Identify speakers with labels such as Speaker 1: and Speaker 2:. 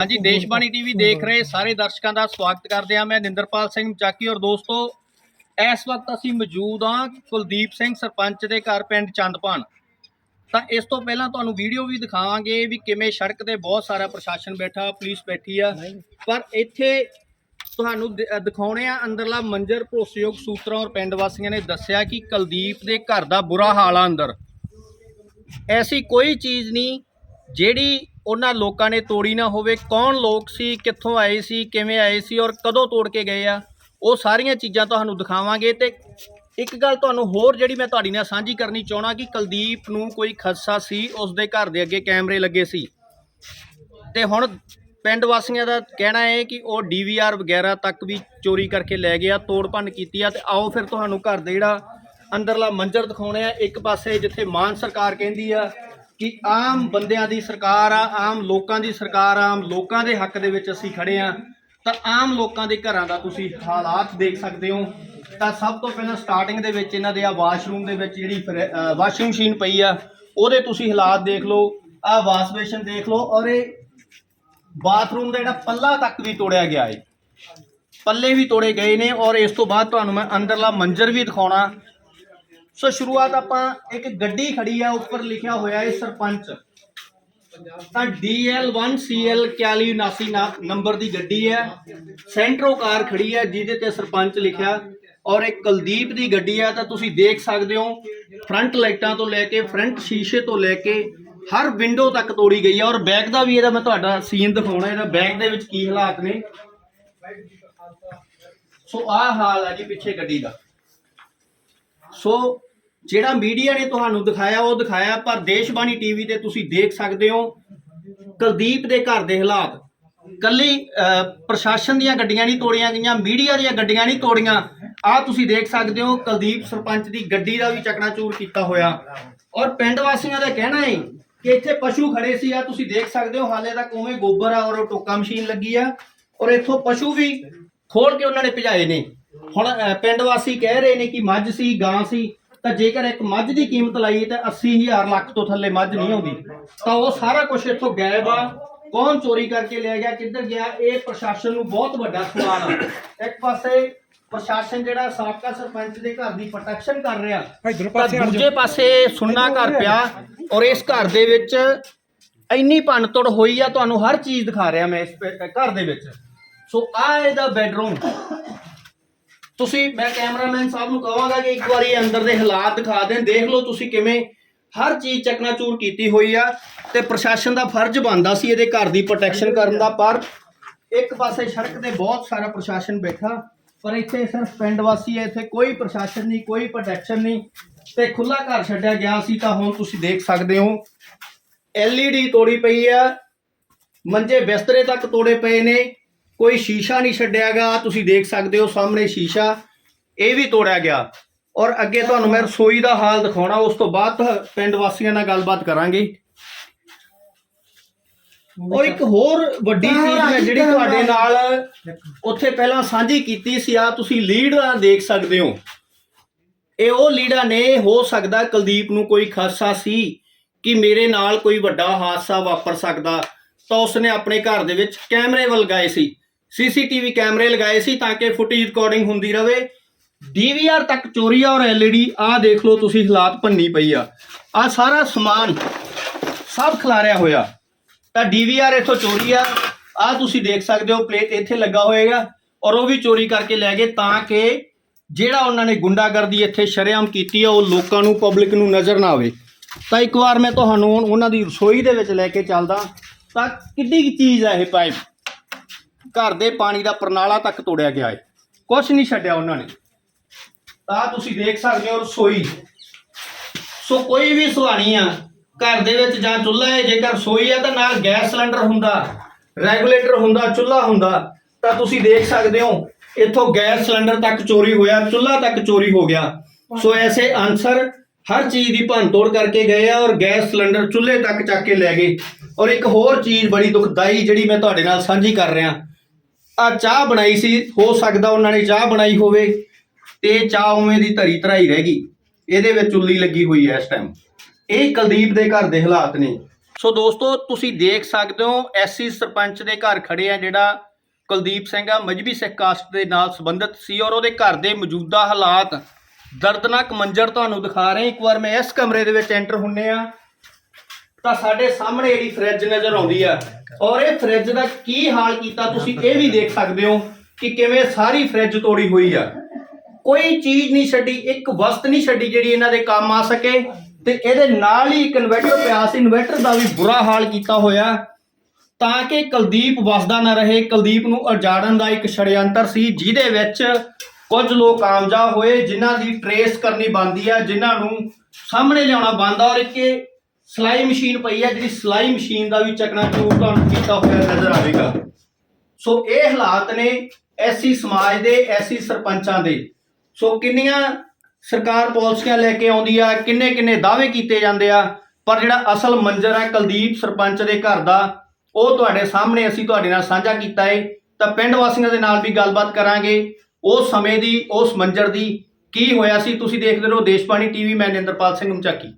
Speaker 1: ਹਾਂਜੀ ਦੇਸ਼ਬਾਣੀ ਟੀਵੀ ਦੇਖ ਰਹੇ ਸਾਰੇ ਦਰਸ਼ਕਾਂ ਦਾ ਸਵਾਗਤ ਕਰਦੇ ਹਾਂ ਮੈਂ ਨਿੰਦਰਪਾਲ ਸਿੰਘ ਚਾਕੀ ਔਰ ਦੋਸਤੋ ਇਸ ਵਕਤ ਅਸੀਂ ਮੌਜੂਦ ਹਾਂ ਕੁਲਦੀਪ ਸਿੰਘ ਸਰਪੰਚ ਦੇ ਘਰ ਪਿੰਡ ਚੰਦਪਾਨ। ਤਾਂ ਇਸ ਤੋਂ ਪਹਿਲਾਂ ਤੁਹਾਨੂੰ ਵੀਡੀਓ ਵੀ ਦਿਖਾਵਾਂਗੇ ਵੀ ਕਿਵੇਂ ਸੜਕ ਤੇ ਬਹੁਤ ਸਾਰਾ ਪ੍ਰਸ਼ਾਸਨ ਬੈਠਾ ਪੁਲਿਸ ਬੈਠੀ ਆ। ਪਰ ਇੱਥੇ ਤੁਹਾਨੂੰ ਦਿਖਾਉਣੇ ਆ ਅੰਦਰਲਾ ਮੰਜ਼ਰ ਭਰੋਸੇਯੋਗ ਸੂਤਰਾਂ ਔਰ ਪਿੰਡ ਵਾਸੀਆਂ ਨੇ ਦੱਸਿਆ ਕਿ ਕੁਲਦੀਪ ਦੇ ਘਰ ਦਾ ਬੁਰਾ ਹਾਲ ਆ ਅੰਦਰ। ਐਸੀ ਕੋਈ ਚੀਜ਼ ਨਹੀਂ ਜਿਹੜੀ ਉਹਨਾਂ ਲੋਕਾਂ ਨੇ ਤੋੜੀ ਨਾ ਹੋਵੇ। ਕੌਣ ਲੋਕ ਸੀ, ਕਿੱਥੋਂ ਆਏ ਸੀ, ਕਿਵੇਂ ਆਏ ਸੀ ਔਰ ਕਦੋਂ ਤੋੜ ਕੇ ਗਏ ਆ, ਉਹ ਸਾਰੀਆਂ ਚੀਜ਼ਾਂ ਤੁਹਾਨੂੰ ਦਿਖਾਵਾਂਗੇ ਤੇ ਇੱਕ ਗੱਲ ਤੁਹਾਨੂੰ ਹੋਰ ਜਿਹੜੀ ਮੈਂ ਤੁਹਾਡੀ ਨਾਲ ਸਾਂਝੀ ਕਰਨੀ ਚਾਹਣਾ ਕਿ ਕੁਲਦੀਪ ਨੂੰ ਕੋਈ ਖਦਸ਼ਾ ਸੀ ਉਸ ਦੇ ਘਰ ਦੇ ਅੱਗੇ ਕੈਮਰੇ ਲੱਗੇ ਸੀ। ਤੇ ਹੁਣ ਪਿੰਡ ਵਾਸੀਆਂ ਦਾ ਕਹਿਣਾ ਹੈ ਕਿ ਉਹ ਡੀਵੀਆਰ ਵਗੈਰਾ ਤੱਕ ਵੀ ਚੋਰੀ ਕਰਕੇ ਲੈ ਗਿਆ ਤੋੜ ਭੰਨ ਕੀਤੀ ਆ ਤੇ ਆਓ ਫਿਰ ਤੁਹਾਨੂੰ ਘਰ ਦੇ ਜਿਹੜਾ ਅੰਦਰਲਾ ਮੰਜ਼ਰ ਦਿਖਾਉਣੇ ਆ। ਇੱਕ ਪਾਸੇ ਜਿੱਥੇ ਮਾਨ ਸਰਕਾਰ ਕਹਿੰਦੀ ਆ ਕਿ ਆਮ ਬੰਦਿਆਂ ਦੀ ਸਰਕਾਰ ਆ, ਆਮ ਲੋਕਾਂ ਦੀ ਸਰਕਾਰ ਆ, ਆਮ ਲੋਕਾਂ ਦੇ ਹੱਕ ਦੇ ਵਿੱਚ ਅਸੀਂ ਖੜੇ ਆ, ਤਾਂ ਆਮ ਲੋਕਾਂ ਦੇ ਘਰਾਂ ਦਾ ਤੁਸੀਂ ਹਾਲਾਤ ਦੇਖ ਸਕਦੇ ਹੋ। ਤਾਂ ਸਭ ਤੋਂ ਪਹਿਲਾਂ ਸਟਾਰਟਿੰਗ ਦੇ ਵਿੱਚ ਇਹਨਾਂ ਦੇ ਆ ਵਾਸ਼ਰੂਮ ਦੇ ਵਿੱਚ ਜਿਹੜੀ ਵਾਸ਼ਿੰਗ ਮਸ਼ੀਨ ਪਈ ਆ, ਉਹਦੇ ਤੁਸੀਂ ਹਾਲਾਤ ਦੇਖ ਲਓ, ਆ ਵਾਸ਼ ਬੇਸ਼ਨ ਦੇਖ ਲਓ, ਔਰ ਇਹ ਬਾਥਰੂਮ ਦਾ ਜਿਹੜਾ ਪੱਲਾ ਤੱਕ ਵੀ ਤੋੜਿਆ ਗਿਆ ਹੈ ਪੱਲੇ ਵੀ ਤੋੜੇ ਗਏ ਨੇ, ਔਰ ਇਸ ਤੋਂ ਬਾਅਦ ਤੁਹਾਨੂੰ ਮੈਂ ਅੰਦਰਲਾ ਮੰਜ਼ਰ ਵੀ ਦਿਖਾਉਣਾ। ਸੋ ਸ਼ੁਰੂਆਤ ਆਪਾਂ ਇੱਕ ਗੱਡੀ ਖੜੀ ਆ, ਉੱਪਰ ਲਿਖਿਆ ਹੋਇਆ ਹੈ ਸਰਪੰਚ। ਤਾਂ DL1CL 4179 ਨੰਬਰ ਦੀ ਗੱਡੀ ਹੈ। ਸੈਂਟਰੋ ਕਾਰ ਖੜੀ ਹੈ, ਜਿਹਦੇ ਤੇ ਸਰਪੰਚ ਲਿਖਿਆ। ਔਰ ਇੱਕ ਕੁਲਦੀਪ ਦੀ ਗੱਡੀ ਹੈ ਤਾਂ ਤੁਸੀਂ ਦੇਖ ਸਕਦੇ ਹੋ, ਫਰੰਟ ਲਾਈਟਾਂ ਤੋਂ ਲੈ ਕੇ, ਫਰੰਟ ਸ਼ੀਸ਼ੇ ਤੋਂ ਲੈ ਕੇ, ਹਰ ਵਿੰਡੋ ਤੱਕ ਤੋੜੀ ਗਈ ਹੈ। ਔਰ ਬੈਕ ਦਾ ਵੀ ਇਹਦਾ ਮੈਂ ਤੁਹਾਡਾ ਸੀਨ ਦਿਖਾਉਣਾ, ਇਹਦਾ ਬੈਕ ਦੇ ਵਿੱਚ ਕੀ ਹਾਲਾਤ ਨੇ। ਸੋ ਆਹ ਹਾਲ ਹੈ ਜੀ ਪਿੱਛੇ ਗੱਡੀ ਦਾ। ਸੋ ਜਿਹੜਾ ਮੀਡੀਆ ਨੇ ਤੁਹਾਨੂੰ ਦਿਖਾਇਆ, ਉਹ ਦਿਖਾਇਆ, ਪਰ ਦੇਸ਼ਬਾਣੀ ਟੀਵੀ ਤੇ ਤੁਸੀਂ ਦੇਖ ਸਕਦੇ ਹੋ ਕੁਲਦੀਪ ਦੇ ਘਰ ਦੇ ਹਾਲਾਤ। ਕੱਲੀ ਪ੍ਰਸ਼ਾਸਨ ਦੀਆਂ ਗੱਡੀਆਂ ਨਹੀਂ ਤੋੜੀਆਂ ਗਈਆਂ, ਮੀਡੀਆ ਦੀਆਂ ਗੱਡੀਆਂ ਨਹੀਂ ਤੋੜੀਆਂ। ਆ ਤੁਸੀਂ ਦੇਖ ਸਕਦੇ ਹੋ, ਕੁਲਦੀਪ ਸਰਪੰਚ ਦੀ ਗੱਡੀ ਦਾ ਵੀ ਚਕਨਾਚੂਰ ਕੀਤਾ ਹੋਇਆ। ਔਰ ਪਿੰਡ ਵਾਸੀਆਂ ਦਾ ਕਹਿਣਾ ਹੈ ਕਿ ਇੱਥੇ ਪਸ਼ੂ ਖੜੇ ਸੀ ਆ ਤੁਸੀਂ ਦੇਖ ਸਕਦੇ ਹੋ, ਹਾਲੇ ਤੱਕ ਉਵੇਂ ਗੋਬਰ ਆ ਔਰ ਉਹ ਟੋਕਾ ਮਸ਼ੀਨ ਲੱਗੀ ਆ। ਔਰ ਇੱਥੋਂ ਪਸ਼ੂ ਵੀ ਖੋਲ ਕੇ ਉਹਨਾਂ ਨੇ ਭਜਾਏ ਨੇ। ਹੁਣ ਪਿੰਡ ਵਾਸੀ ਕਹਿ ਰਹੇ ਨੇ ਕਿ ਮੱਝ ਸੀ, ਗਾਂ ਸੀ ਤਾਂ ਜੇਕਰ ਇੱਕ ਮੱਝ ਦੀ ਕੀਮਤ ਲਾਈਏ ਤਾਂ 80000 ਲੱਖ ਤੋਂ ਥੱਲੇ ਮੱਝ ਨਹੀਂ ਆਉਂਦੀ। ਤਾਂ ਉਹ ਸਾਰਾ ਕੁਝ ਇੱਥੋਂ ਗਾਇਬ ਆ। ਕੌਣ ਚੋਰੀ ਕਰਕੇ ਲੈ ਗਿਆ ਕਿੱਧਰ ਗਿਆ ਇਹ ਪ੍ਰਸ਼ਾਸਨ ਨੂੰ ਬਹੁਤ ਵੱਡਾ ਸਵਾਲ ਆ। ਇੱਕ ਪਾਸੇ ਪ੍ਰਸ਼ਾਸਨ ਜਿਹੜਾ ਸਾਬਕਾ ਸਰਪੰਚ ਦੇ ਘਰ ਦੀ ਪ੍ਰੋਟੈਕਸ਼ਨ ਕਰ ਰਿਹਾ ਤਾਂ ਦੂਜੇ ਪਾਸੇ ਸੁੰਨਾ ਘਰ ਪਿਆ ਔਰ ਇਸ ਘਰ ਦੇ ਵਿੱਚ ਇੰਨੀ ਭੰਨਤੋੜ ਹੋਈ ਆ ਤੁਹਾਨੂੰ ਹਰ ਚੀਜ਼ ਦਿਖਾ ਰਿਹਾ ਮੈਂ ਇਸ ਘਰ ਦੇ ਵਿੱਚ। ਸੋ ਆ ਇਹਦਾ ਬੈਡਰੂਮ ਤੁਸੀਂ, ਮੈਂ ਕੈਮਰਾਮੈਨ ਸਾਹਿਬ ਨੂੰ ਕਹਾਂਗਾ ਕਿ ਇੱਕ ਵਾਰੀ ਅੰਦਰ ਦੇ ਹਾਲਾਤ ਦਿਖਾ ਦੇਣ। ਦੇਖ ਲਓ ਤੁਸੀਂ ਕਿਵੇਂ ਹਰ ਚੀਜ਼ ਚਕਨਾਚੂਰ ਕੀਤੀ ਹੋਈ ਆ ਤੇ ਪ੍ਰਸ਼ਾਸਨ ਦਾ ਫਰਜ਼ ਬਣਦਾ ਸੀ ਇਹਦੇ ਘਰ ਦੀ ਪ੍ਰੋਟੈਕਸ਼ਨ ਕਰਨ ਦਾ। ਪਰ ਇੱਕ ਪਾਸੇ ਸੜਕ ਤੇ ਬਹੁਤ ਸਾਰਾ ਪ੍ਰਸ਼ਾਸਨ ਬੈਠਾ, ਪਰ ਇੱਥੇ ਸਿਰਫ ਪਿੰਡ ਵਾਸੀ ਹੈ ਇੱਥੇ ਕੋਈ ਪ੍ਰਸ਼ਾਸਨ ਨਹੀਂ, ਕੋਈ ਪ੍ਰੋਟੈਕਸ਼ਨ ਨਹੀਂ। ਤੇ ਖੁੱਲਾ ਘਰ ਛੱਡਿਆ ਗਿਆ ਸੀ ਤਾਂ ਹੁਣ ਤੁਸੀਂ ਦੇਖ ਸਕਦੇ ਹੋ। LED ਤੋੜੀ ਪਈ ਆ, ਮੰਜੇ ਬਿਸਤਰੇ ਤੱਕ ਤੋੜੇ ਪਏ ਨੇ। ਕੋਈ ਸ਼ੀਸ਼ਾ ਨਹੀਂ ਛੱਡਿਆ ਛੱਡਿਆਗਾ ਤੁਸੀਂ ਦੇਖ ਸਕਦੇ ਹੋ ਸਾਹਮਣੇ ਸ਼ੀਸ਼ਾ, ਇਹ ਵੀ ਤੋੜਿਆ ਗਿਆ। ਔਰ ਅੱਗੇ ਤੁਹਾਨੂੰ ਮੈਂ ਰਸੋਈ ਦਾ ਹਾਲ ਦਿਖਾਉਣਾ, ਉਸ ਤੋਂ ਬਾਅਦ ਪਿੰਡ ਵਾਸੀਆਂ ਨਾਲ ਗੱਲਬਾਤ ਕਰਾਂਗੇ। ਔਰ ਇੱਕ ਹੋਰ ਵੱਡੀ ਚੀਜ਼ ਮੈਂ ਜਿਹੜੀ ਤੁਹਾਡੇ ਨਾਲ ਉੱਥੇ ਪਹਿਲਾਂ ਸਾਂਝੀ ਕੀਤੀ ਸੀ ਆ ਤੁਸੀਂ ਲੀਡ ਦੇਖ ਸਕਦੇ ਹੋ। ਇਹ ਉਹ ਲੀਡਾਂ ਨੇ, ਹੋ ਸਕਦਾ ਕੁਲਦੀਪ ਨੂੰ ਕੋਈ ਖਾਸਾ ਸੀ ਕਿ ਮੇਰੇ ਨਾਲ ਕੋਈ ਵੱਡਾ ਹਾਦਸਾ ਵਾਪਰ ਸਕਦਾ, ਤਾਂ ਉਸਨੇ ਆਪਣੇ ਘਰ ਦੇ ਵਿੱਚ ਕੈਮਰੇ ਲਗਾਏ ਸੀ। ਸੀਸੀਟੀਵੀ ਕੈਮਰੇ ਲਗਾਏ ਸੀ ਤਾਂ ਕਿ ਫੁਟੇਜ ਰਿਕਾਰਡਿੰਗ ਹੁੰਦੀ ਰਵੇ। ਡੀਵੀਆਰ ਤੱਕ ਚੋਰੀ ਆ ਔਰ ਐਲਈਡੀ ਆ ਦੇਖ ਲਓ ਤੁਸੀਂ ਹਾਲਾਤ ਭੰਨੀ ਪਈ ਆ। ਆ ਸਾਰਾ ਸਮਾਨ ਸਭ ਖਿਲਾਰਿਆ ਹੋਇਆ। ਤਾਂ ਡੀਵੀਆਰ ਇੱਥੋਂ ਚੋਰੀ ਆ। ਆ ਤੁਸੀਂ ਦੇਖ ਸਕਦੇ ਹੋ ਪਲੇਟ ਇੱਥੇ ਲੱਗਾ ਹੋਏਗਾ ਔਰ ਉਹ ਵੀ ਚੋਰੀ ਕਰਕੇ ਲੈ ਗਏ ਤਾਂ ਕਿ ਜਿਹੜਾ ਉਹਨਾਂ ਨੇ ਗੁੰਡਾਗਰਦੀ ਇੱਥੇ ਸ਼ਰੇਆਮ ਕੀਤੀ ਆ, ਉਹ ਲੋਕਾਂ ਨੂੰ ਪਬਲਿਕ ਨੂੰ ਨਜ਼ਰ ਨਾ ਆਵੇ। ਤਾਂ ਇੱਕ ਵਾਰ ਮੈਂ ਤੁਹਾਨੂੰ ਉਹਨਾਂ ਦੀ ਰਸੋਈ ਦੇ ਵਿੱਚ ਲੈ ਕੇ ਚੱਲਦਾ। ਤਾਂ ਕਿੱਡੀ ਕੁ ਚੀਜ਼ ਆ ਇਹ ਪਾਈਪ ਘਰ ਦੇ ਪਾਣੀ ਦਾ ਪ੍ਰਣਾਲਾ ਤੱਕ ਤੋੜਿਆ ਗਿਆ ਹੈ। ਕੁਝ ਨਹੀਂ ਛੱਡਿਆ ਉਹਨਾਂ ਨੇ। ਤਾਂ ਤੁਸੀਂ ਦੇਖ ਸਕਦੇ ਹੋ ਰਸੋਈ। ਸੋ ਕੋਈ ਵੀ ਸੁਹਾਣੀ ਆ, ਘਰ ਦੇ ਵਿੱਚ ਜਾਂ ਚੁੱਲ੍ਹਾ ਹੈ, ਜੇਕਰ ਰਸੋਈ ਹੈ ਤਾਂ ਨਾਲ ਗੈਸ ਸਿਲੰਡਰ ਹੁੰਦਾ, ਰੈਗੂਲੇਟਰ ਹੁੰਦਾ, ਚੁੱਲ੍ਹਾ ਹੁੰਦਾ, ਤਾਂ ਤੁਸੀਂ ਦੇਖ ਸਕਦੇ ਹੋ, ਇੱਥੋਂ ਗੈਸ ਸਿਲੰਡਰ ਤੱਕ ਚੋਰੀ ਹੋਇਆ, ਚੁੱਲ੍ਹਾ ਤੱਕ ਚੋਰੀ ਹੋ ਗਿਆ। ਸੋ ਐਸੇ ਆਨਸਰ ਹਰ ਚੀਜ਼ ਦੀ ਭੰਨ ਤੋੜ ਕਰਕੇ ਗਏ ਆ ਔਰ ਗੈਸ ਸਿਲੰਡਰ ਚੁੱਲ੍ਹੇ ਤੱਕ ਚੱਕ ਕੇ ਲੈ ਗਏ। ਔਰ ਇੱਕ ਹੋਰ ਚੀਜ਼ ਬੜੀ ਦੁਖਦਾਈ ਜਿਹੜੀ ਮੈਂ ਤੁਹਾਡੇ ਨਾਲ ਸਾਂਝੀ ਕਰ ਰਿਹਾ। ਆ ਚਾਹ ਬਣਾਈ ਸੀ, ਹੋ ਸਕਦਾ ਉਹਨਾਂ ਨੇ ਚਾਹ ਬਣਾਈ ਹੋਵੇ। ਤੇ ਚਾਹ ਉਵੇਂ ਦੀ ਧਰੀ ਧਰਾਈ ਰਹਿ ਗਈ। ਇਹਦੇ ਵਿੱਚ ਉੱਲੀ ਲੱਗੀ ਹੋਈ ਹੈ ਇਸ ਟਾਈਮ ਇਹ ਕੁਲਦੀਪ ਦੇ ਘਰ ਦੇ ਹਾਲਾਤ ਨੇ। ਸੋ ਦੋਸਤੋ, ਤੁਸੀਂ ਦੇਖ ਸਕਦੇ ਹੋ, ਐਸਸੀ ਸਰਪੰਚ ਦੇ ਘਰ ਖੜੇ ਆ ਜਿਹੜਾ ਕੁਲਦੀਪ ਸਿੰਘ ਆ। ਮਜਬੀ ਸਿੱਖ ਕਾਸਟ ਦੇ ਨਾਲ ਸੰਬੰਧਿਤ ਸੀ ਔਰ ਉਹਦੇ ਘਰ ਦੇ ਮੌਜੂਦਾ ਹਾਲਾਤ ਦਰਦਨਾਕ ਮੰਜ਼ਰ ਤੁਹਾਨੂੰ ਦਿਖਾ ਰਹੇ। ਇੱਕ ਵਾਰ ਮੈਂ ਇਸ ਕਮਰੇ ਦੇ ਵਿੱਚ ਐਂਟਰ ਹੁੰਨੇ ਆ ਤਾਂ ਸਾਡੇ ਸਾਹਮਣੇ ਜਿਹੜੀ ਫ੍ਰਿਜ ਨਜ਼ਰ ਆਉਂਦੀ ਆ। ਔਰ ਇਹ ਫ੍ਰਿਜ ਦਾ ਕੀ ਹਾਲ ਕੀਤਾ ਤੁਸੀਂ ਇਹ ਵੀ ਦੇਖ ਸਕਦੇ ਹੋ ਕਿ ਕਿਵੇਂ ਸਾਰੀ ਫ੍ਰਿਜ ਤੋੜੀ ਹੋਈ ਆ। ਕੋਈ ਚੀਜ਼ ਨਹੀਂ ਛੱਡੀ, ਇੱਕ ਵਸਤ ਨਹੀਂ ਛੱਡੀ ਜਿਹੜੀ ਇਹਨਾਂ ਦੇ ਕੰਮ ਆ ਸਕੇ ਤੇ ਇਹਦੇ ਨਾਲ ਹੀ ਇੱਕ ਇਨਵਰਟਰ ਪਿਆ ਸੀ। ਇਨਵਰਟਰ ਦਾ ਵੀ ਬੁਰਾ ਹਾਲ ਕੀਤਾ ਹੋਇਆ ਤਾਂ ਕਿ ਕੁਲਦੀਪ ਵਸਦਾ ਨਾ ਰਹੇ। ਕੁਲਦੀਪ ਨੂੰ ਉਜਾੜਨ ਦਾ ਇੱਕ ਛੜਯੰਤਰ ਸੀ, ਜਿਹਦੇ ਵਿੱਚ ਕੁਝ ਲੋਕ ਕਾਮਯਾਬ ਹੋਏ, ਜਿਨ੍ਹਾਂ ਦੀ ਟਰੇਸ ਕਰਨੀ ਬੰਦੀ ਆ, ਜਿਨ੍ਹਾਂ ਨੂੰ ਸਾਹਮਣੇ ਲਿਆਉਣਾ ਬੰਦਾ ਔਰ ਇੱਕ ਸਲਾਈ ਮਸ਼ੀਨ ਪਈ ਆ ਜਿਹੜੀ ਸਲਾਈ ਮਸ਼ੀਨ ਦਾ ਵੀ ਚੱਕਣਾ ਚੂਰ ਤੁਹਾਨੂੰ ਕੀਤਾ ਹੋਇਆ ਨਜ਼ਰ ਆਵੇਗਾ। ਸੋ ਇਹ ਹਾਲਾਤ ਨੇ ਐਸੀ ਸਮਾਜ ਦੇ, ਐਸੀ ਸਰਪੰਚਾਂ ਦੇ। ਸੋ ਕਿੰਨੀਆਂ ਸਰਕਾਰ ਪਾਲਿਸੀਆਂ ਲੈ ਕੇ ਆਉਂਦੀ ਆ ਕਿੰਨੇ ਕਿੰਨੇ ਦਾਅਵੇ ਕੀਤੇ ਜਾਂਦੇ ਆ, ਪਰ ਜਿਹੜਾ ਅਸਲ ਮੰਜ਼ਰ ਹੈ ਕੁਲਦੀਪ ਸਰਪੰਚ ਦੇ ਘਰ ਦਾ, ਉਹ ਤੁਹਾਡੇ ਸਾਹਮਣੇ ਅਸੀਂ ਤੁਹਾਡੇ ਨਾਲ ਸਾਂਝਾ ਕੀਤਾ ਹੈ ਤਾਂ ਪਿੰਡ ਵਾਸੀਆਂ ਦੇ ਨਾਲ ਵੀ ਗੱਲਬਾਤ ਕਰਾਂਗੇ। ਉਸ ਸਮੇਂ ਦੀ, ਉਸ ਮੰਜ਼ਰ ਦੀ ਕੀ ਹੋਇਆ ਸੀ, ਤੁਸੀਂ ਦੇਖਦੇ ਰਹੋ ਦੇਸ਼ਬਾਣੀ ਟੀਵੀ, ਮੈਂ ਨਿੰਦਰਪਾਲ ਸਿੰਘ ਮਚਾਕੀ